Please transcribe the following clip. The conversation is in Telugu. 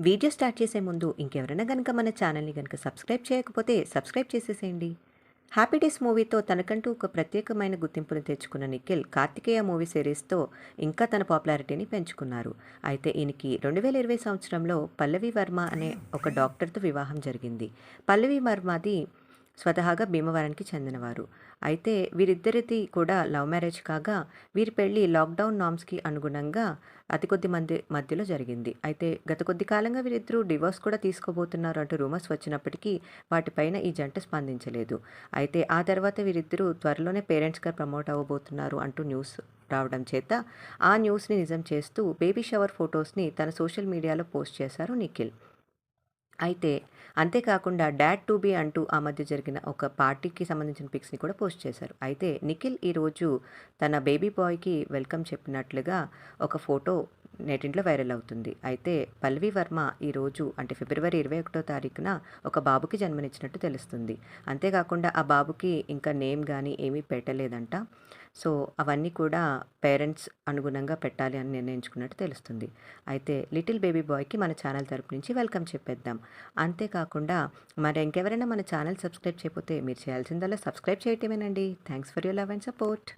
వీడియో స్టార్ట్ చేసే ముందు ఇంకెవరైనా కనుక మన ఛానల్ని కనుక సబ్స్క్రైబ్ చేయకపోతే సబ్స్క్రైబ్ చేసేసేయండి. హ్యాపీ డేస్ మూవీతో తనకంటూ ఒక ప్రత్యేకమైన గుర్తింపును తెచ్చుకున్న నిఖిల్ కార్తికేయ మూవీ సిరీస్తో ఇంకా తన పాపులారిటీని పెంచుకున్నారు. అయితే ఈయనకి రెండు వేల ఇరవై సంవత్సరంలో పల్లవి వర్మ అనే ఒక డాక్టర్తో వివాహం జరిగింది. పల్లవి వర్మది స్వతహాగా భీమవరానికి చెందినవారు. అయితే వీరిద్దరిది కూడా లవ్ మ్యారేజ్ కాగా వీరి పెళ్ళి లాక్డౌన్ నామ్స్కి అనుగుణంగా అతి కొద్ది మంది మధ్యలో జరిగింది. అయితే గత కొద్ది కాలంగా వీరిద్దరూ డివోర్స్ కూడా తీసుకోబోతున్నారు అంటూ రూమర్స్ వచ్చినప్పటికీ వాటిపైన ఈ జంట స్పందించలేదు. అయితే ఆ తర్వాత వీరిద్దరూ త్వరలోనే పేరెంట్స్గా ప్రమోట్ అవ్వబోతున్నారు అంటూ న్యూస్ రావడం చేత ఆ న్యూస్ని నిజం చేస్తూ బేబీ షవర్ ఫొటోస్ని తన సోషల్ మీడియాలో పోస్ట్ చేశారు నిఖిల్. అయితే అంతేకాకుండా డాడ్ టు బీ అంటూ ఆ మధ్య జరిగిన ఒక పార్టీకి సంబంధించిన పిక్స్ని కూడా పోస్ట్ చేశారు. అయితే నిఖిల్ ఈరోజు తన బేబీ బాయ్కి వెల్కమ్ చెప్పినట్లుగా ఒక ఫోటో నేటింట్లో వైరల్ అవుతుంది. అయితే పల్వి వర్మ ఈరోజు అంటే ఫిబ్రవరి ఇరవై ఒకటో తారీఖున ఒక బాబుకి జన్మనిచ్చినట్టు తెలుస్తుంది. అంతేకాకుండా ఆ బాబుకి ఇంకా నేమ్ కానీ ఏమీ పెట్టలేదంట. సో అవన్నీ కూడా పేరెంట్స్ అనుగుణంగా పెట్టాలి అని నిర్ణయించుకున్నట్టు తెలుస్తుంది. అయితే లిటిల్ బేబీ బాయ్కి మన ఛానల్ తరపు నుంచి వెల్కమ్ చెప్పేద్దాం. అంతేకాకుండా మరి ఇంకెవరైనా మన ఛానల్ సబ్స్క్రైబ్ చేయకపోతే మీరు చేయాల్సిందల్లా subscribe చేయటమేనండి. Thanks for your love and support.